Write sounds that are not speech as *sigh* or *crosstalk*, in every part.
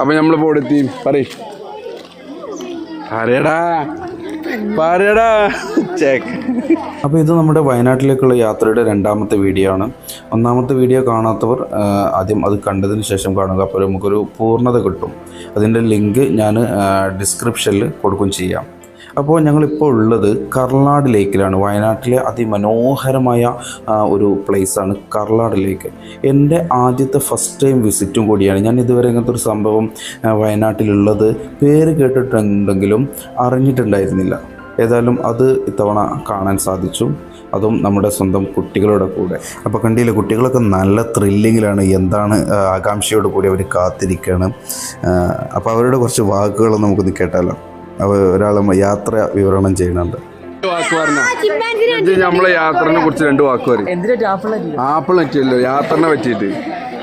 അപ്പൊ നമ്മളിപ്പോ എത്തി. പറയും. പറയടാ. പറയടാ. ചെക്ക്. അപ്പോൾ ഇത് നമ്മുടെ വയനാട്ടിലേക്കുള്ള യാത്രയുടെ രണ്ടാമത്തെ വീഡിയോ ആണ്. ഒന്നാമത്തെ വീഡിയോ കാണാത്തവർ ആദ്യം അത് കണ്ടതിന് ശേഷം കാണുക. അപ്പോൾ നമുക്കൊരു പൂർണത കിട്ടും. അതിന്റെ ലിങ്ക് ഞാൻ ഡിസ്ക്രിപ്ഷനിൽ കൊടുക്കും ചെയ്യാം. അപ്പോൾ ഞങ്ങളിപ്പോൾ ഉള്ളത് കർലാട് ലേക്കിലാണ്. വയനാട്ടിലെ അതിമനോഹരമായ ഒരു പ്ലേസാണ് കർലാട് ലേക്ക്. എന്റെ ആദ്യത്തെ ഫസ്റ്റ് ടൈം വിസിറ്റും കൂടിയാണ്. ഞാൻ ഇതുവരെ ഇങ്ങനത്തെ ഒരു സംഭവം വയനാട്ടിലുള്ളത് പേര് കേട്ടിട്ടുണ്ടെങ്കിലും അറിഞ്ഞിട്ടുണ്ടായിരുന്നില്ല. ഏതായാലും അത് ഇത്തവണ കാണാൻ സാധിച്ചു. അതും നമ്മുടെ സ്വന്തം കുട്ടികളുടെ കൂടെ. അപ്പോൾ കണ്ടില്ല കുട്ടികളൊക്കെ നല്ല ത്രില്ലിങ്ങിലാണ് എന്താണ് ആകാംക്ഷയോട് കൂടി അവർ കാത്തിരിക്കുകയാണ് അപ്പോൾ അവരുടെ കുറച്ച് വാക്കുകൾ നമുക്കൊന്ന് കേട്ടാലോ? ഒരാൾ യാത്ര വിവരണം ചെയ്യുന്നുണ്ട്. നമ്മളെ യാത്രനെ കുറിച്ച് രണ്ട് വാക്ക് പറയും? ആപ്പിൾ പറ്റിയല്ലോ യാത്രനെ പറ്റിയിട്ട്.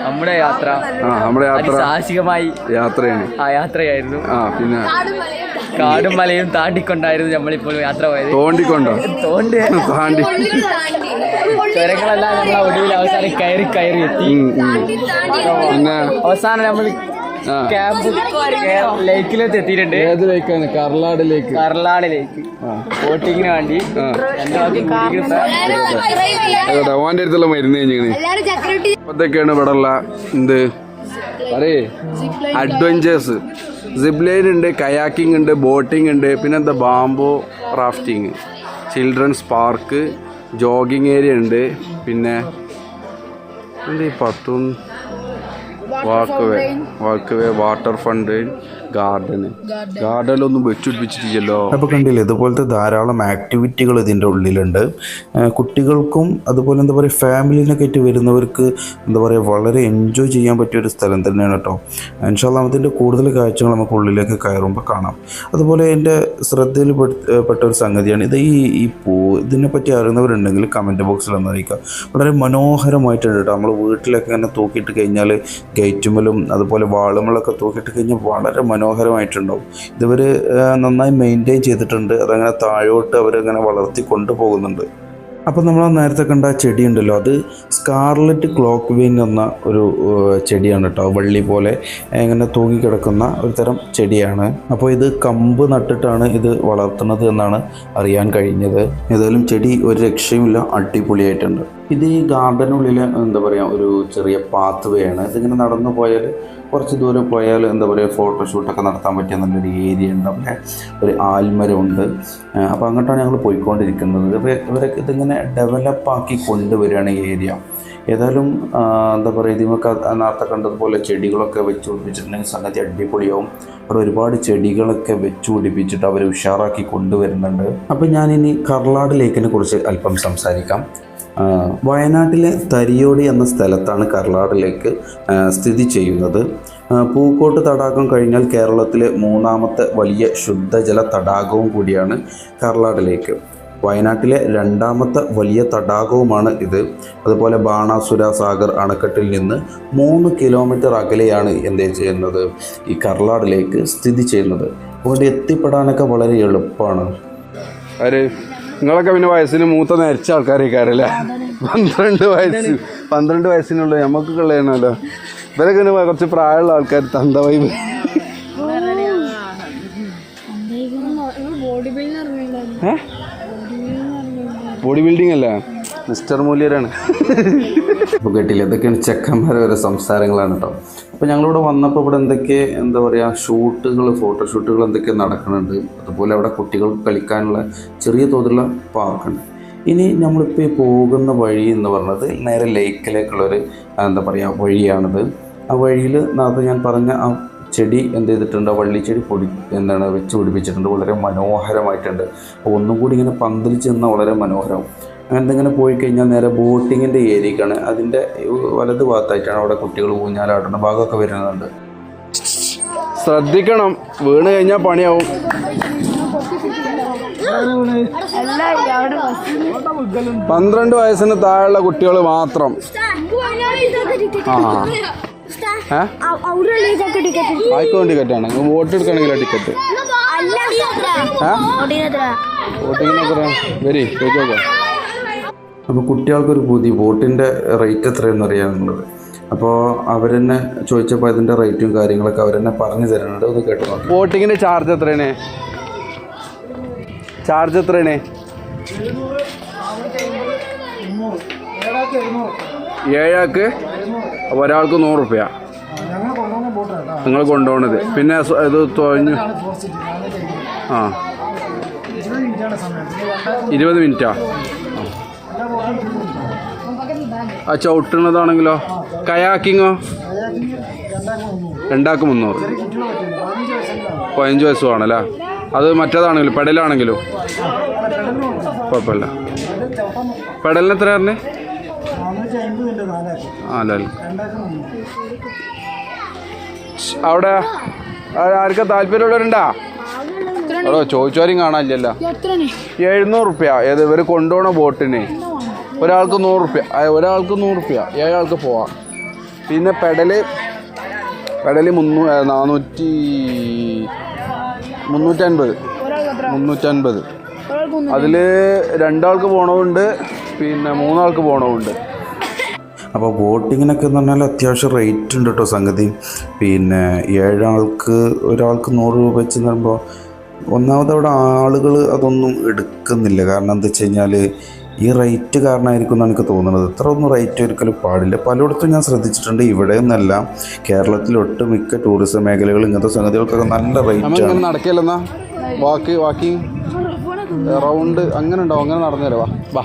നമ്മുടെ യാത്ര. ആ നമ്മുടെ യാത്ര. സാഹസികമായി യാത്രയാണ്. ആ യാത്രയായിരുന്നു. ആ പിന്നെ? കാടും മലയും താണ്ടിക്കൊണ്ടായിരുന്നു നമ്മളിപ്പോൾ യാത്ര പോയത്. തോണ്ടിക്കൊണ്ടോ? തോണ്ടി. താണ്ടി. ചുരങ്ങളെല്ലാം നമ്മൾ ഒടുവിൽ അവസാനം കയറി കയറി എത്തി. പിന്നെ അവസാനം നമ്മൾ. ക്യാമ്പ് ലേക്കിലെത്തി എത്തിയിട്ടുണ്ട്. ഏത് ലേക്കാണ്? കർലാട് ലേക്ക് കർലാട് ലേക്ക് ബോട്ടിങ്ങിന് വേണ്ടി. ഓന്റെ അടുത്തുള്ള മരുന്ന് കഴിഞ്ഞു ഇപ്പത്തൊക്കെയാണ് ഇവിടെ ഉള്ള എന്ത്? പറയേ. അഡ്വഞ്ചേഴ്സ് സിപ്പ് ലൈൻ ഉണ്ട് കയാക്കിംഗ് ഉണ്ട് ബോട്ടിംഗ് ഉണ്ട് പിന്നെ എന്താ? Bamboo rafting children's park jogging area ഉണ്ട്. പിന്നെ എന്താ ഈ പത്തും walk way walk way water fund garden ഗാർഡനിലൊന്നും വെച്ചുപിടിപ്പിച്ചിട്ടില്ലല്ലോ. അപ്പോൾ കണ്ടില്ലേ ഇതുപോലത്തെ ധാരാളം ആക്ടിവിറ്റികൾ ഇതിന്റെ ഉള്ളിലുണ്ട്. കുട്ടികൾക്കും അതുപോലെ എന്താ പറയുക ഫാമിലിനൊക്കെ ആയിട്ട് വരുന്നവർക്ക് എന്താ പറയുക വളരെ എൻജോയ് ചെയ്യാൻ പറ്റിയ ഒരു സ്ഥലം തന്നെയാണ് കേട്ടോ. ഇൻഷാല്ലാം അതിന്റെ കൂടുതൽ കാഴ്ചകൾ നമുക്ക് ഉള്ളിലേക്ക് കയറുമ്പോൾ കാണാം. അതുപോലെ എന്റെ ശ്രദ്ധയിൽ പെട്ട്- പെട്ട ഒരു സംഗതിയാണ്. ഇത് ഈ ഈ പൂ ഇതിനെപ്പറ്റി അറിയുന്നവരുണ്ടെങ്കിൽ കമന്റ് ബോക്സിൽ ഒന്ന് അറിയിക്കുക. വളരെ മനോഹരമായിട്ടുണ്ട് കേട്ടോ. നമ്മൾ വീട്ടിലൊക്കെ ഇങ്ങനെ തൂക്കിയിട്ട് കഴിഞ്ഞാൽ ഗേറ്റുമലും അതുപോലെ വാളുമലൊക്കെ തൂക്കിയിട്ട് കഴിഞ്ഞാൽ വളരെ മനോഹരമായിട്ടുണ്ടാവും. ഇതുവർ നന്നായി മെയിന്റെയിൻ ചെയ്തിട്ടുണ്ട്. അതങ്ങനെ താഴോട്ട് അവരങ്ങനെ വളർത്തി കൊണ്ടുപോകുന്നുണ്ട്. അപ്പോൾ നമ്മൾ നേരത്തെ കണ്ട ചെടി ഉണ്ടല്ലോ അത് സ്കാർലറ്റ് ക്ലോക്ക് വെയിൻ എന്ന ഒരു ചെടിയാണ് കേട്ടോ വള്ളി പോലെ ഇങ്ങനെ തൂങ്ങിക്കിടക്കുന്ന ഒരു തരം ചെടിയാണ്. അപ്പോൾ ഇത് കമ്പ് നട്ടിട്ടാണ് ഇത് വളർത്തുന്നത് എന്നാണ് അറിയാൻ കഴിഞ്ഞത്. ഏതായാലും ചെടി ഒരു രക്ഷയുമില്ല അടിപൊളിയായിട്ടുണ്ട്. ഇത് ഈ ഗാർഡനുള്ളിൽ എന്താ പറയുക ഒരു ചെറിയ പാത്ത് വേയാണ് ഇതിങ്ങനെ നടന്നു പോയാൽ കുറച്ച് ദൂരം പോയാൽ എന്താ പറയുക ഫോട്ടോഷൂട്ടൊക്കെ നടത്താൻ പറ്റിയ നല്ലൊരു ഏരിയ ഉണ്ട്. അവിടെ ഒരു ആൽമരമുണ്ട്. അപ്പോൾ അങ്ങോട്ടാണ് ഞങ്ങൾ പോയിക്കൊണ്ടിരിക്കുന്നത്. അപ്പോൾ ഇവരൊക്കെ ഇതിങ്ങനെ ഡെവലപ്പാക്കി കൊണ്ടുവരികയാണ് ഈ ഏരിയ. ഏതായാലും എന്താ പറയുക ഇതിമൊക്കെ നേരത്തെ കണ്ടതുപോലെ ചെടികളൊക്കെ വെച്ച് പിടിപ്പിച്ചിട്ടുണ്ടെങ്കിൽ സംഗതി അടിപൊളിയാവും. അവിടെ ഒരുപാട് ചെടികളൊക്കെ വെച്ച് പിടിപ്പിച്ചിട്ട് അവർ ഉഷാറാക്കി കൊണ്ടുവരുന്നുണ്ട്. അപ്പോൾ ഞാനിനി കർലാട് ലേക്കിനെ കുറിച്ച് അല്പം സംസാരിക്കാം. വയനാട്ടിലെ തരിയോടി എന്ന സ്ഥലത്താണ് കർലാട് ലേക്ക് സ്ഥിതി ചെയ്യുന്നത്. പൂക്കോട്ട് തടാകം കഴിഞ്ഞാൽ കേരളത്തിലെ മൂന്നാമത്തെ വലിയ ശുദ്ധജല തടാകവും കൂടിയാണ് കർലാട് ലേക്ക് വയനാട്ടിലെ രണ്ടാമത്തെ വലിയ തടാകവുമാണ് ഇത്. അതുപോലെ ബാണാസുര സാഗർ അണക്കെട്ടിൽ നിന്ന് മൂന്ന് കിലോമീറ്റർ അകലെയാണ് എന്ത് ചെയ്യുന്നത്? ഈ കർലാട് ലേക്ക് സ്ഥിതി ചെയ്യുന്നത്. അതുകൊണ്ട് എത്തിപ്പെടാനൊക്കെ വളരെ എളുപ്പമാണ്. നിങ്ങളൊക്കെ പിന്നെ വയസ്സിന് മൂത്ത നരച്ച ആൾക്കാരേക്കാരല്ലേ? പന്ത്രണ്ട് വയസ്സ്. പന്ത്രണ്ട് വയസ്സിനുള്ള നമുക്ക് കളയണല്ലോ ഇവരൊക്കെ പിന്നെ കുറച്ച് പ്രായമുള്ള ആൾക്കാർ തന്ത വൈബ്. ബോഡി ബിൽഡിംഗ് അല്ല. മിസ്റ്റർ മൂല്യരാണ്. അപ്പോൾ കേട്ടില്ല? ഇതൊക്കെയാണ് ചെക്കന്മാരെ ഓരോ സംസാരങ്ങളാണ് കേട്ടോ അപ്പോൾ ഞങ്ങളിവിടെ വന്നപ്പോൾ ഇവിടെ എന്തൊക്കെ എന്താ പറയുക ഷൂട്ടുകൾ ഫോട്ടോഷൂട്ടുകൾ എന്തൊക്കെ നടക്കുന്നുണ്ട് അതുപോലെ അവിടെ കുട്ടികൾക്ക് കളിക്കാനുള്ള ചെറിയ തോതിലുള്ള പാർക്കുണ്ട്. ഇനി നമ്മളിപ്പോൾ ഈ പോകുന്ന വഴി എന്ന് പറഞ്ഞത് നേരെ ലേക്കിലേക്കുള്ളൊരു എന്താ പറയുക വഴിയാണിത്. ആ വഴിയിൽ നേരത്തെ ഞാൻ പറഞ്ഞ ആ ചെടി എന്ത് ചെയ്തിട്ടുണ്ട്? വള്ളിച്ചെടി പൊടി എന്താണ് വെച്ച് പിടിപ്പിച്ചിട്ടുണ്ട്. വളരെ മനോഹരമായിട്ടുണ്ട്. അപ്പോൾ ഒന്നും കൂടി ഇങ്ങനെ പന്തലിച്ച് നിന്നാൽ വളരെ മനോഹരം അങ്ങനത്തെ ഇങ്ങനെ പോയി കഴിഞ്ഞാൽ നേരെ ബോട്ടിങ്ങിന്റെ ഏരിയക്കാണ്. അതിന്റെ വലത് ഭാഗത്തായിട്ടാണ് അവിടെ കുട്ടികൾ ഊഞ്ഞാലാടുന്ന ഭാഗമൊക്കെ വരുന്നുണ്ട്. ശ്രദ്ധിക്കണം. വീണ് കഴിഞ്ഞാൽ പണിയാവും. പന്ത്രണ്ട് വയസ്സിന് താഴെയുള്ള കുട്ടികൾ മാത്രം. ആ. ടിക്കറ്റ് ആണ്. വോട്ട് എടുക്കണമെങ്കിലോ ടിക്കറ്റ്? അല്ല ഏ? വോട്ടിങ്ങിന് എത്ര വരി ചോദിച്ചോക്കാം. അപ്പോൾ കുട്ടികൾക്കൊരു പുതിയ ബോട്ടിന്റെ റേറ്റ് എത്രയെന്ന് അറിയാനുള്ളത് അപ്പോൾ അവരെന്നെ ചോദിച്ചപ്പോൾ അതിന്റെ റേറ്റും കാര്യങ്ങളൊക്കെ അവരെന്നെ പറഞ്ഞു തരുന്നുണ്ട്. ഒന്ന് കേട്ടോ ബോട്ടിങ്ങിന്റെ ചാർജ് എത്രയാണ്? ചാർജ് എത്രയാണ്? ഏഴാൾക്ക് ഒരാൾക്ക് നൂറ് റുപ്യ. നിങ്ങൾ കൊണ്ടുപോകണത് പിന്നെ ഇത് തുഴഞ്ഞു ആ. ഇരുപത് മിനിറ്റാ? ആ ചവിട്ടുന്നതാണെങ്കിലോ? കയാക്കിങ്ങോ? രണ്ടാക്ക് മുന്നൂറ്. പതിനഞ്ച് വയസ്സ് ആണല്ലേ അത് മറ്റേതാണെങ്കിലും പെടലാണെങ്കിലും. കുഴപ്പമില്ല. പെടലിന് എത്ര ആറിന്. ശ്ശ്, അവിടെ ആർക്കാ താല്പര്യമുള്ളവരുണ്ടാ? അതോ ചോദിച്ചാലും കാണാനില്ലല്ലോ. എഴുന്നൂറ് റുപ്യ. ഏത് ഇവർ കൊണ്ടുപോണ ബോട്ടിന്. ഒരാൾക്ക് നൂറ് റുപ്യ. ഒരാൾക്ക് നൂറ് റുപ്യ. ഏഴാൾക്ക് പോവാം. പിന്നെ പെടൽ. പെടൽ മുന്നൂ നാനൂറ്റി മുന്നൂറ്റൻപത്. മുന്നൂറ്റൻപത്. അതിൽ രണ്ടാൾക്ക് പോണവുണ്ട്. പിന്നെ മൂന്നാൾക്ക് പോണവുണ്ട്. അപ്പോൾ ബോട്ടിങ്ങിനൊക്കെ എന്ന് പറഞ്ഞാൽ അത്യാവശ്യം റേറ്റ് ഉണ്ട് കേട്ടോ സംഗതി. പിന്നെ ഏഴാൾക്ക് ഒരാൾക്ക് നൂറ് രൂപ വെച്ച് പറയുമ്പോൾ ഒന്നാമത് അവിടെ ആളുകൾ അതൊന്നും എടുക്കുന്നില്ല. കാരണം എന്താ വെച്ച് കഴിഞ്ഞാൽ ഈ റേറ്റ് കാരണമായിരിക്കും എന്നാണ് എനിക്ക് തോന്നുന്നത്. ഇത്ര ഒന്നും റേറ്റ് ഒരിക്കലും പാടില്ല. പലയിടത്തും ഞാൻ ശ്രദ്ധിച്ചിട്ടുണ്ട്. ഇവിടെ നിന്നല്ല കേരളത്തിൽ ഒട്ടുമിക്ക ടൂറിസം മേഖലകൾ ഇങ്ങനത്തെ സംഗതികൾക്കൊക്കെ നല്ല റേറ്റ് ആണ്. നടക്കല്ലെന്നാ? വാക്ക് വാക്കിംഗ് റൗണ്ട് അങ്ങനെ ഉണ്ടാവും. അങ്ങനെ നടന്നു തരാം വാ വാ.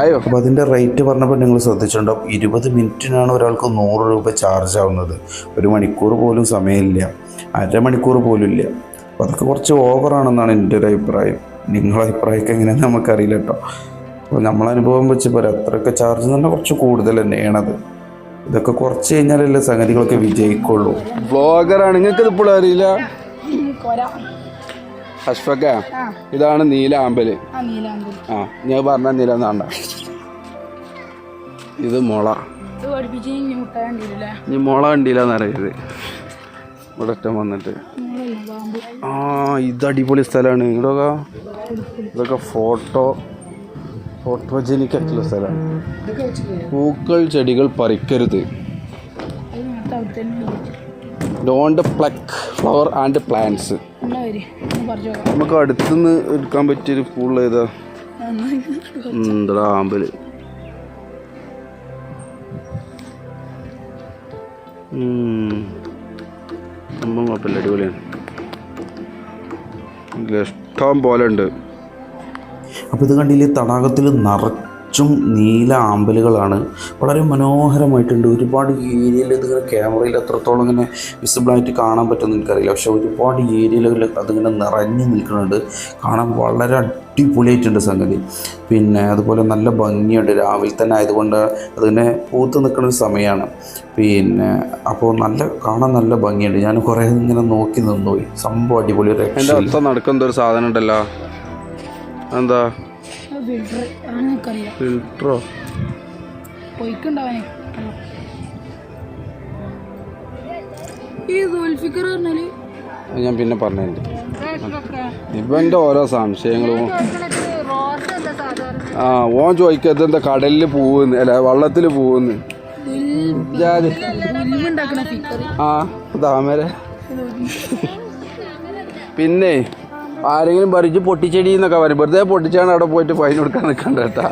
അയ്യോ അപ്പോൾ അതിന്റെ റേറ്റ് പറഞ്ഞപ്പോൾ നിങ്ങൾ ശ്രദ്ധിച്ചിട്ടുണ്ടാവും ഇരുപത് മിനിറ്റിനാണ് ഒരാൾക്ക് നൂറ് രൂപ ചാർജ് ആവുന്നത്. ഒരു മണിക്കൂർ പോലും സമയമില്ല. അരമണിക്കൂർ പോലും ഇല്ല. അപ്പോൾ അതൊക്കെ കുറച്ച് ഓവറാണെന്നാണ് എന്റെ ഒരു അഭിപ്രായം. നിങ്ങളുടെ അഭിപ്രായമൊക്കെ എങ്ങനെയാണെന്ന് നമുക്കറിയില്ല കേട്ടോ. അപ്പോൾ നമ്മളനുഭവം വെച്ച് പറയാം അത്രയൊക്കെ ചാർജ് എന്ന് പറഞ്ഞാൽ കുറച്ച് കൂടുതൽ തന്നെയാണത്. ഇതൊക്കെ കുറച്ച് കഴിഞ്ഞാലല്ലേ സംഗതികളൊക്കെ വിജയിക്കുള്ളൂ. ബ്ലോഗറാണ് നിങ്ങൾക്ക് ഇത് ഇപ്പോഴും അറിയില്ല? കൊര. അഷ്ഫക്ക ഇതാണ് നീല ആമ്പൽ. ആ ഞാൻ പറഞ്ഞ നീല എന്നാണ്ട ഇത് മുള. ഇനി മുള കണ്ടില്ല അറിയത് ഇവിടെ വന്നിട്ട്. ആ ഇത് അടിപൊളി സ്ഥലമാണ് ഇവിടെയൊക്കെ ഇതൊക്കെ ഫോട്ടോ ഫോട്ടോജനിക് ആയിട്ടുള്ള സ്ഥലമാണ് പൂക്കൾ ചെടികൾ പറിക്കരുത്. Don't pluck flower and plants നമുക്ക് അടുത്തുനിന്ന് എടുക്കാൻ പറ്റിയൊരു പൂൾ ഏതാ? ആമ്പൽ ഉം. സംഭവം കുഴപ്പമില്ല അടിപൊളിയാണ്. ഇഷ്ടം പോലെ ഉണ്ട്. അപ്പോൾ ഇത് കണ്ടില്ലേ തടാകത്തിൽ നിറച്ചും നീല ആമ്പലുകളാണ്. വളരെ മനോഹരമായിട്ടുണ്ട്. ഒരുപാട് ഏരിയയിൽ ഇതിങ്ങനെ ക്യാമറയിൽ എത്രത്തോളം ഇങ്ങനെ വിസിബിളായിട്ട് കാണാൻ പറ്റുമെന്ന് എനിക്കറിയില്ല. പക്ഷേ ഒരുപാട് ഏരിയകളിൽ അതിങ്ങനെ നിറഞ്ഞു നിൽക്കുന്നുണ്ട്. കാണാൻ വളരെ അടിപൊളിയായിട്ടുണ്ട് സംഗതി. പിന്നെ അതുപോലെ നല്ല ഭംഗിയുണ്ട്. രാവിലെ തന്നെ ആയതുകൊണ്ട് അതിങ്ങനെ പൂത്ത് നിൽക്കുന്ന ഒരു സമയമാണ്. പിന്നെ അപ്പോൾ നല്ല കാണാൻ നല്ല ഭംഗിയുണ്ട്. ഞാൻ കുറേ ഇങ്ങനെ നോക്കി നിന്നുപോയി. സംഭവം അടിപൊളി ഒരു നടക്കുന്ന ഒരു സാധനം ഉണ്ടല്ലോ. എന്താ? ഫിൽറ്റർ അതാണ് എനിക്കറിയില്ല. ഫിൽട്ടറോ പൊയ്ക്കുണ്ടാവാനേ. ഈ ദുൽഫിക്കർ പറഞ്ഞാൽ ഞാൻ പിന്നെ പറഞ്ഞു ഇവന്റെ ഓരോ സംശയങ്ങളും. ആ ഓൻ ചോദിക്കുക എന്താ കടലിൽ പോവുന്ന് അല്ല വള്ളത്തിൽ പോവുന്ന്. ആ താമര പിന്നെ ആരെങ്കിലും ഭരിച്ച് പൊട്ടിച്ചെടി എന്നൊക്കെ പറയും. വെറുതെ പൊട്ടിച്ചാണ് അവിടെ പോയിട്ട് ഫൈൻ കൊടുക്കാൻ നിൽക്കണ്ട കേട്ടാ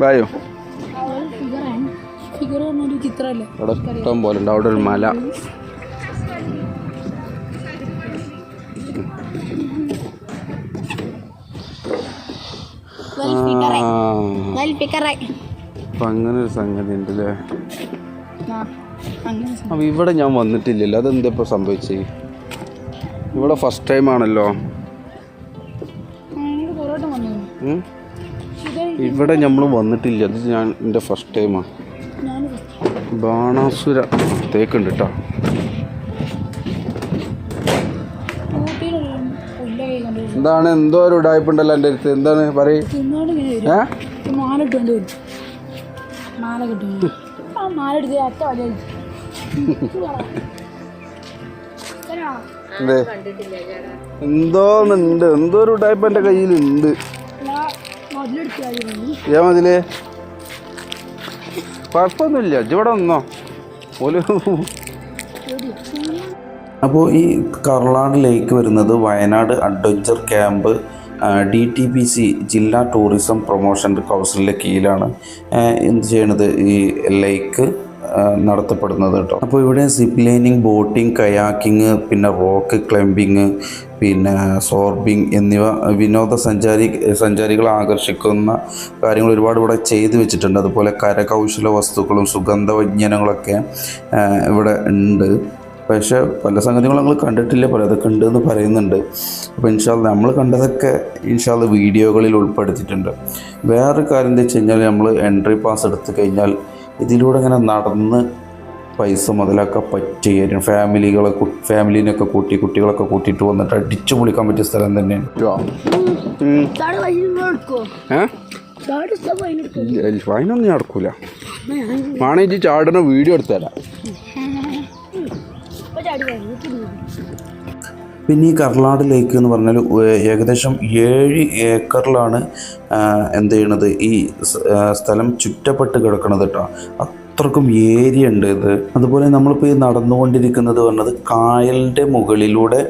ബായോ. അവിടെ ഇഷ്ടം പോലെ ഉണ്ട്. അവിടെ ഒരു മല. അപ്പം അങ്ങനെ ഒരു സംഗതി ഉണ്ട് അല്ലേ ഇവിടെ ഞാൻ വന്നിട്ടില്ലല്ലോ. അതെന്താ ഇപ്പോൾ സംഭവിച്ചത് ഇവിടെ ഫസ്റ്റ് ടൈം ആണല്ലോ. ഇവിടെ നമ്മൾ വന്നിട്ടില്ല. അത് ഞാൻ എന്റെ ഫസ്റ്റ് ടൈമാണ് ബാണാസുര തേക്കുണ്ട് കേട്ടോ എന്താണ്? എന്തോ ഒരു ഉടായ്പുണ്ടല്ലോ എന്റെ അടുത്ത്. എന്താണ്? പറയും. മാല എന്തോന്നുണ്ട് എന്തോ ഒരു ടൈപ്പ് എന്റെ കയ്യിലുണ്ട് ഉണ്ട്. ഏ മതിലേ? കുഴപ്പമൊന്നുമില്ല. ഇവിടെ ഒന്നോ പോലും അപ്പോൾ ഈ കർളാട് ലേക്ക് വരുന്നത് Wayanad adventure camp D T P C ജില്ലാ ടൂറിസം പ്രൊമോഷൻ കൗൺസിലിന്റെ കീഴിലാണ്. എന്ത് ചെയ്യണത് ഈ ലേക്ക്? നടത്തപ്പെടുന്നത് കേട്ടോ. അപ്പോൾ ഇവിടെ സിപ്പ് ലൈനിങ് ബോട്ടിംഗ് കയാക്കിങ് പിന്നെ റോക്ക് ക്ലൈമ്പിങ് പിന്നെ സോർബിങ് എന്നിവ വിനോദസഞ്ചാരി സഞ്ചാരികളെ ആകർഷിക്കുന്ന കാര്യങ്ങൾ ഒരുപാട് ഇവിടെ ചെയ്തു വെച്ചിട്ടുണ്ട്. അതുപോലെ കരകൗശല വസ്തുക്കളും സുഗന്ധവ്യഞ്ജനങ്ങളൊക്കെ ഇവിടെ ഉണ്ട്. പക്ഷേ പല സംഗതികളും നമ്മൾ കണ്ടിട്ടില്ല പലതൊക്കെ ഉണ്ട് എന്ന് പറയുന്നുണ്ട്. അപ്പോൾ ഇൻഷാൽ നമ്മൾ കണ്ടതൊക്കെ ഇൻഷാൽ വീഡിയോകളിൽ ഉൾപ്പെടുത്തിയിട്ടുണ്ട്. വേറൊരു കാര്യം എന്താ വെച്ച് കഴിഞ്ഞാൽ നമ്മൾ എൻട്രി പാസ് എടുത്തു കഴിഞ്ഞാൽ ഇതിലൂടെ ഇങ്ങനെ നടന്ന് പൈസ മുതലാക്കാൻ പറ്റിയ ഫാമിലികളെ ഫാമിലിനൊക്കെ കൂട്ടി കുട്ടികളൊക്കെ കൂട്ടിയിട്ട് വന്നിട്ട് അടിച്ചു പൊളിക്കാൻ പറ്റിയ സ്ഥലം തന്നെയാണ്. നടക്കൂല. വേണമെങ്കിൽ ചാടുന്ന വീഡിയോ എടുത്തരാം പിന്നെ ഈ കർലാട് ലേക്ക് എന്ന് പറഞ്ഞാൽ ഏകദേശം ഏഴ് ഏക്കറിലാണ് എന്ത് ചെയ്യണത്? ഈ സ്ഥലം ചുറ്റപ്പെട്ട് കിടക്കണത് കേട്ടോ അത്രക്കും ഏരിയ ഉണ്ട് ഇത്. അതുപോലെ നമ്മളിപ്പോൾ ഈ നടന്നുകൊണ്ടിരിക്കുന്നത് പറഞ്ഞത് കായലിന്റെ മുകളിലൂടെ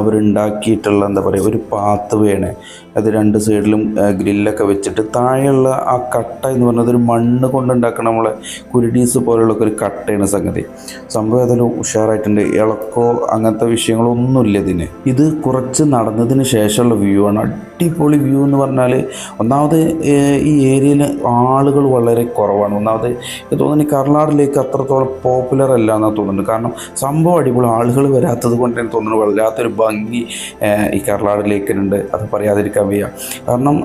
അവരുണ്ടാക്കിയിട്ടുള്ള എന്താ പറയുക ഒരു പാത്ത് വേണേ. അത് രണ്ട് സൈഡിലും ഗ്രില്ലൊക്കെ വെച്ചിട്ട് താഴെയുള്ള ആ കട്ട എന്ന് പറഞ്ഞത് ഒരു മണ്ണ് കൊണ്ടുണ്ടാക്കണ നമ്മളെ കുരുടീസ് പോലുള്ള ഒരു കട്ടയാണ് സംഗതി. സംഭവം അതിന് ഉഷാറായിട്ടുണ്ട്. ഇളക്കോ അങ്ങനത്തെ വിഷയങ്ങളൊന്നുമില്ല ഇതിന്. ഇത് കുറച്ച് നടന്നതിന് ശേഷമുള്ള വ്യൂ ആണ്. അടിപൊളി വ്യൂ എന്ന് പറഞ്ഞാൽ ഒന്നാമത് ഈ ഏരിയയിൽ ആളുകൾ വളരെ കുറവാണ്. ഒന്നാമത് എനിക്ക് തോന്നുന്നു കർണാടിലേക്ക് അത്രത്തോളം പോപ്പുലർ അല്ല എന്നാണ് തോന്നുന്നുണ്ട് കാരണം സംഭവം അടിപൊളി. ആളുകൾ വരാത്തത് കൊണ്ട് എനിക്ക് തോന്നുന്നു വല്ലാത്തൊരു ഭംഗി ഈ കർണാടകയിലേക്കുണ്ട്. അത് പറയാതിരിക്കാൻ വയ്യ. കാരണം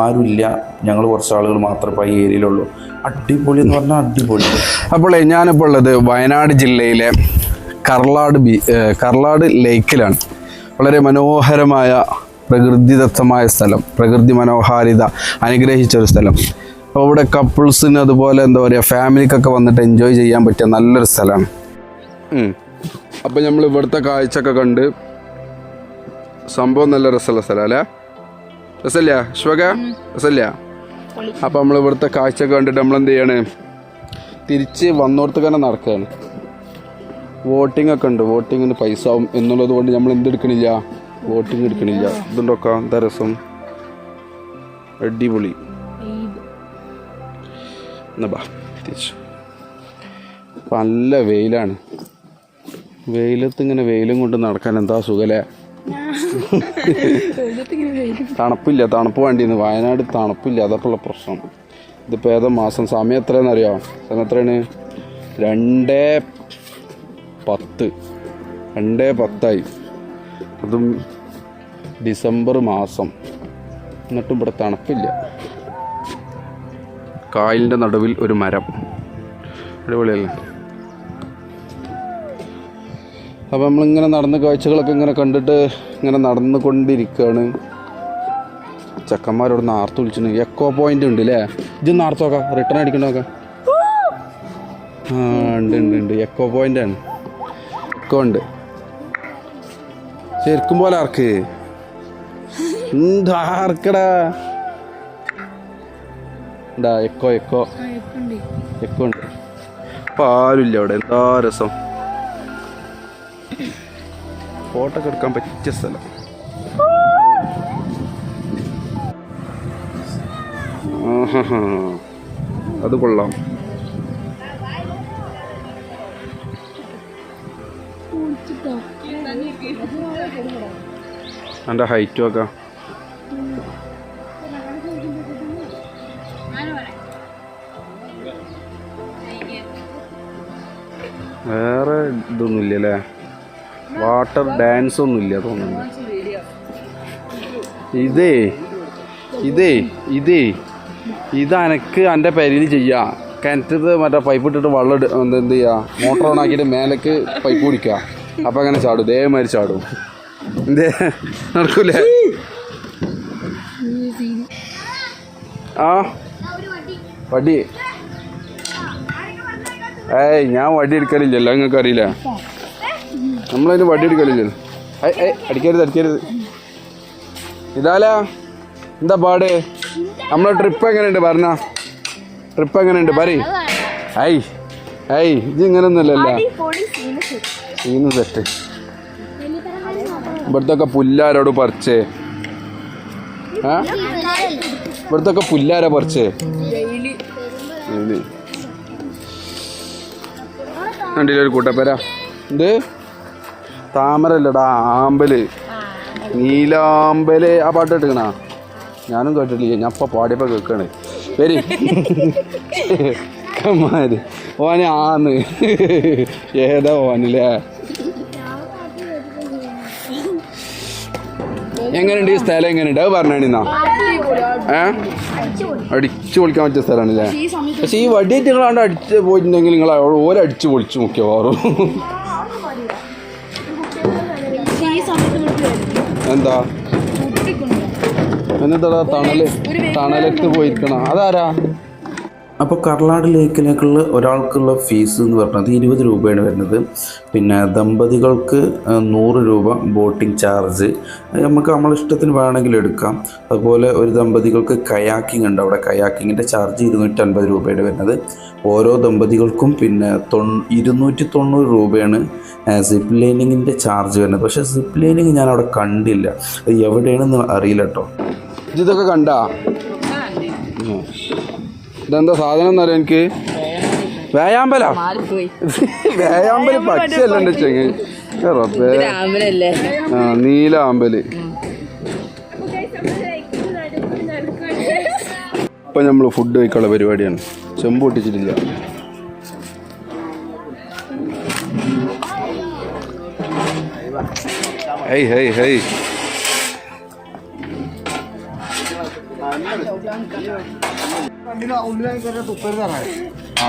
ആരുമില്ല. ഞങ്ങൾ കുറച്ച് ആളുകൾ മാത്രമേ ഇപ്പോൾ ഈ ഏരിയയിലുള്ളൂ. അടിപൊളി എന്ന് പറഞ്ഞാൽ അടിപൊളി. അപ്പോൾ ഞാനിപ്പോൾ ഉള്ളത് വയനാട് ജില്ലയിലെ കർലാട് ബീ കർളാട് കർലാട് ലേക്കിലാണ്. വളരെ മനോഹരമായ പ്രകൃതിദത്തമായ സ്ഥലം. പ്രകൃതി മനോഹാരിത അനുഗ്രഹിച്ച ഒരു സ്ഥലം. അപ്പോൾ ഇവിടെ കപ്പിൾസിന് അതുപോലെ എന്താ പറയുക ഫാമിലിക്കൊക്കെ വന്നിട്ട് എൻജോയ് ചെയ്യാൻ പറ്റിയ നല്ലൊരു സ്ഥലമാണ്. അപ്പോൾ നമ്മൾ ഇവിടുത്തെ കാഴ്ചയൊക്കെ കണ്ട് സംഭവം നല്ല രസമുള്ള സ്ഥലം അല്ലേ? രസമില്ല? ശിവക രസമില്ല? അപ്പോൾ നമ്മൾ ഇവിടുത്തെ കാഴ്ചയൊക്കെ കണ്ടിട്ട് നമ്മൾ എന്ത് ചെയ്യാണ്? തിരിച്ച് വന്നോടത്ത് തന്നെ നടക്കുകയാണ് വോട്ടിംഗ് ഒക്കെ ഉണ്ട്. വോട്ടിങ്ങിന് പൈസ ആവും എന്നുള്ളത് കൊണ്ട് നമ്മൾ എന്തെടുക്കണില്ല വോട്ടിംഗ് എടുക്കണില്ല. ഇതുണ്ടൊക്കെ എന്താ രസം? അടിപൊളി. എന്നാ തിരിച്ചു. നല്ല വെയിലാണ്. വെയിലത്ത് ഇങ്ങനെ വെയിലും കൊണ്ട് നടക്കാൻ എന്താ സുഖലേ *laughs* തണുപ്പില്ല തണുപ്പ് വേണ്ടിന്ന്. വയനാട് തണുപ്പില്ല അതൊക്കെയുള്ള പ്രശ്നം. ഇതിപ്പോൾ ഏതോ മാസം? സമയം എത്രയാണെന്ന് സമയം എത്രയാണ്? രണ്ട് പത്ത്. രണ്ട് പത്തായി. അതും ഡിസംബർ മാസം. എന്നിട്ടും ഇവിടെ തണുപ്പില്ല. കായലിന്റെ നടുവിൽ ഒരു മരം. അടിപൊളിയല്ലേ? അപ്പോൾ നമ്മളിങ്ങനെ നടന്ന് കാഴ്ചകളൊക്കെ ഇങ്ങനെ കണ്ടിട്ട് ഇങ്ങനെ നടന്നു കൊണ്ടിരിക്കുകയാണ് ചെക്കന്മാരോട് നാർത്ത് വിളിച്ചു എക്കോ പോയിന്റ് ഉണ്ട് അല്ലേ ഇത് നാർത്ത് നോക്കാം. റിട്ടേൺ അടിക്കണ നോക്കാം. ആ ഉണ്ട് ഉണ്ട് ഉണ്ട്. എക്കോ പോയിന്റ് ആണ്. എക്കോ ഉണ്ട്. ശരിക്കും പോലെ ആർക്ക്? ആർക്കടാ? എന്താ എക്കോ എക്കോ എക്കോ ഉണ്ട്. പാലില്ല അവിടെ. എന്താ രസം? ഫോട്ടോ ഒക്കെ എടുക്കാൻ പറ്റിയ സ്ഥലം. അത് കൊള്ളാം. എന്റെ ഹൈറ്റും ഒക്കെ. വേറെ ഇതൊന്നുമില്ല അല്ലേ? വാട്ടർ ഡാൻസ് ഒന്നുമില്ല തോന്നുന്നു ഇതേ ഇതേ ഇതേ. ഇത് അനക്ക് എന്റെ പരിധി ചെയ്യാം. കിണറ്റത്ത് മറ്റേ പൈപ്പ് ഇട്ടിട്ട് വെള്ളം എന്ത് എന്ത് ചെയ്യുക മോട്ടർ ഓൺ ആക്കിയിട്ട് മേലേക്ക് പൈപ്പ് പിടിക്കുക അപ്പം അങ്ങനെ ചാടും. ഇതേമാതിരി ചാടും. എന്തേ? നടക്കൂലേ? ആ? വടി. ഏയ് ഞാൻ വടി എടുക്കലില്ലല്ലോ. നിങ്ങൾക്ക് അറിയില്ല? നമ്മളതിന് വടി എടുക്കലില്ലല്ലോ ഏയ് അടിക്കരുത് അടിക്കരുത്. ഇതാലാ? എന്താ പാട്? നമ്മളെ ട്രിപ്പ് എങ്ങനെയുണ്ട് പറഞ്ഞ ട്രിപ്പ് എങ്ങനെയുണ്ട്? പറ. ഐ ഐ ഇത് ഇങ്ങനൊന്നുമല്ലല്ലോ. സീന് സെറ്റ് ഇവിടുത്തെ പുല്ലാരോട് പറിച്ചേ. ആ? പുല്ലാര പുല്ലാരാ പറിച്ചേ. ഇത്. കൂട്ടപ്പേരാ? ഇത് താമരല്ലടാ ആമ്പൽ. നീലാമ്പൽ. ആ പാട്ട് കേട്ടുക്കണ? ഞാനും കേട്ടിട്ടില്ല. ഞാൻ ഇപ്പൊ പാടിയപ്പോ കേൾക്കണേ വരി. കമ്മാര് ഓന ആന്ന്. ഏതാ ഓനല്ലേ? എങ്ങനെയുണ്ട് ഈ സ്ഥലം എങ്ങനെയുണ്ട്? അത് പറഞ്ഞാണിന്നാ ഏ? അടിച്ചു പൊളിക്കാൻ പറ്റിയ സ്ഥലമാണല്ലേ? പക്ഷെ ഈ വടിയേറ്റ് നിങ്ങളാണ്ട് അടിച്ച് പോയിട്ടുണ്ടെങ്കിൽ നിങ്ങൾ ഓരടിച്ചു പൊളിച്ചു ഇങ്ങോട്ട് വരും. എന്താ? എന്നിട്ടാ തണൽ തണലത്ത് പോയിരിക്കണം. അതാരാ? അപ്പോൾ കർലാട് ലേക്കിലേക്കുള്ള ഒരാൾക്കുള്ള ഫീസ് എന്ന് പറഞ്ഞത് ഇരുപത് രൂപയാണ് വരുന്നത്. പിന്നെ ദമ്പതികൾക്ക് നൂറ് രൂപ ബോട്ടിംഗ് ചാർജ്. നമുക്ക് നമ്മളെ ഇഷ്ടത്തിന് വേണമെങ്കിൽ എടുക്കാം. അതുപോലെ ഒരു ദമ്പതികൾക്ക് കയാക്കിംഗ് ഉണ്ട്. അവിടെ കയാക്കിങ്ങിന്റെ ചാർജ് ഇരുന്നൂറ്റൻപത് രൂപയാണ് വരുന്നത്. ഓരോ ദമ്പതികൾക്കും പിന്നെ തൊ ഇരുന്നൂറ്റി തൊണ്ണൂറ് രൂപയാണ് സിപ്പ് ലൈനിങ്ങിന്റെ ചാർജ് വരുന്നത്. പക്ഷേ സിപ്പ് ലൈനിങ് ഞാൻ അവിടെ കണ്ടില്ല. അത് എവിടെയാണെന്ന് അറിയില്ല കേട്ടോ. ഇതൊക്കെ കണ്ട? ഇതെന്താ സാധനം എന്നറിയ എനിക്ക്? വേയാമ്പല? വേയാമ്പൽ പച്ചയല്ല നീലാമ്പൽ ചെങ്ങ റബ്ബേ. രാമനല്ലേ ആ നീല ആമ്പൽ. ഇപ്പൊ നമ്മൾ ഫുഡ് കഴിക്കാനുള്ള പരിപാടിയാണ്. ചെമ്പ് പൊട്ടിച്ചിട്ടില്ല. ഹൈ ഹൈ ഹൈ ആ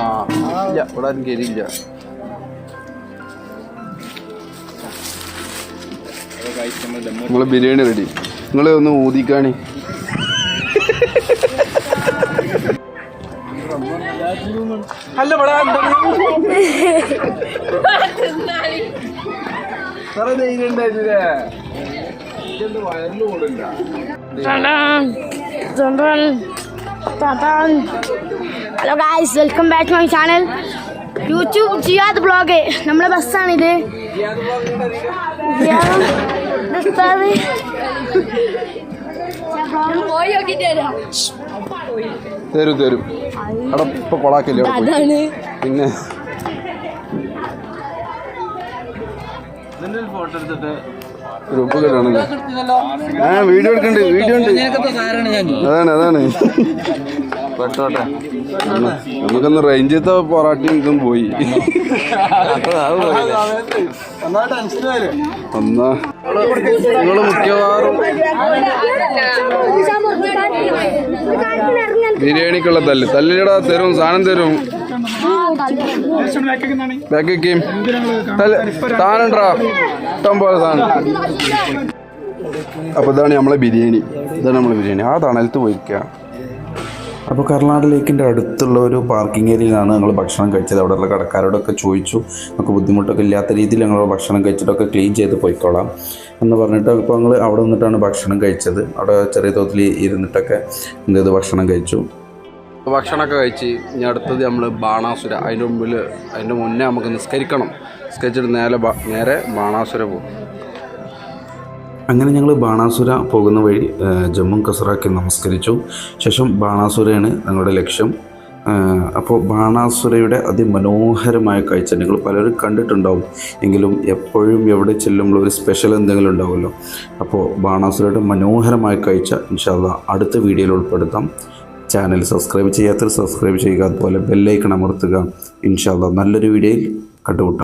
ബിരിയാണി റെഡി നിങ്ങൾ ഒന്ന് ഊതിക്കാണി. അല്ല ഇവിടെ hello guys welcome back to my channel YouTube Jiyad blog നമ്മളെ ബസ്സാണിത് തരും തരും. അവിടെ ഇപ്പൊ കൊളാക്കില്ലേ അവിടെ പോയി. അതാണ്. പിന്നെ ഗ്രൂപ്പ് കേട്ടാണല്ലോ ആ വീഡിയോ എടുക്കണ്ട് വീഡിയോ ഉണ്ട്. അതാണ് അതാണ്. പെട്ടോട്ടെ. നമുക്കൊന്ന് റേഞ്ച് പൊറാട്ടി ഇതും പോയി. ഒന്നാ. നിങ്ങൾ മിക്കവാറും ബിരിയാണിക്കുള്ള തല്ല്. തല്ലിടാ തരും സാധനം തരും. ബാക്കിക്കും. ഇഷ്ടം പോലെ സാധനം അപ്പൊ ഇതാണ് നമ്മളെ ബിരിയാണി. ഇതാണ് നമ്മളെ ബിരിയാണി. ആ തണലത്ത് പോയിരിക്കുക അപ്പോൾ കർണാട് ലേക്കിന്റെ അടുത്തുള്ള ഒരു പാർക്കിംഗ് ഏരിയയിലാണ് ഞങ്ങൾ ഭക്ഷണം കഴിച്ചത്. അവിടെയുള്ള കടക്കാരോടൊക്കെ ചോദിച്ചു. നമുക്ക് ബുദ്ധിമുട്ടൊക്കെ ഇല്ലാത്ത രീതിയിൽ ഞങ്ങൾ ഭക്ഷണം കഴിച്ചിട്ടൊക്കെ ക്ലീൻ ചെയ്ത് പോയിക്കോളാം എന്ന് പറഞ്ഞിട്ട് ഇപ്പോൾ ഞങ്ങൾ അവിടെ നിന്നിട്ടാണ് ഭക്ഷണം കഴിച്ചത്. അവിടെ ചെറിയ തോതിൽ ഇരുന്നിട്ടൊക്കെ എന്ത് ഭക്ഷണം കഴിച്ചു. ഭക്ഷണമൊക്കെ കഴിച്ച് ഇനി അടുത്തത് നമ്മൾ ബാണാസുര. അതിന്റെ മുമ്പിൽ അതിന്റെ മുന്നേ നമുക്ക് നിസ്കരിക്കണം. നിസ്കരിച്ചിട്ട് നേരെ നേരെ ബാണാസുര പോകും അങ്ങനെ ഞങ്ങൾ ബാണാസുര പോകുന്ന വഴി ജമ്മു കസറാക്കി നമസ്കരിച്ചു. ശേഷം ബാണാസുരയാണ് ഞങ്ങളുടെ ലക്ഷ്യം. അപ്പോൾ ബാണാസുരയുടെ അതിമനോഹരമായ കാഴ്ച നിങ്ങൾ പലരും കണ്ടിട്ടുണ്ടാവും. എങ്കിലും എപ്പോഴും എവിടെ ചെല്ലുമ്പോൾ ഒരു സ്പെഷ്യൽ എന്തെങ്കിലും ഉണ്ടാവുമല്ലോ. അപ്പോൾ ബാണാസുരയുടെ മനോഹരമായ കാഴ്ച ഇൻഷാല്ല അടുത്ത വീഡിയോയിൽ ഉൾപ്പെടുത്താം. ചാനൽ സബ്സ്ക്രൈബ് ചെയ്യാത്തവർ സബ്സ്ക്രൈബ് ചെയ്യുക അതുപോലെ ബെല്ലൈക്കൺ അമർത്തുക. ഇൻഷാല്ല നല്ലൊരു വീഡിയോയിൽ കണ്ടുമുട്ടാം.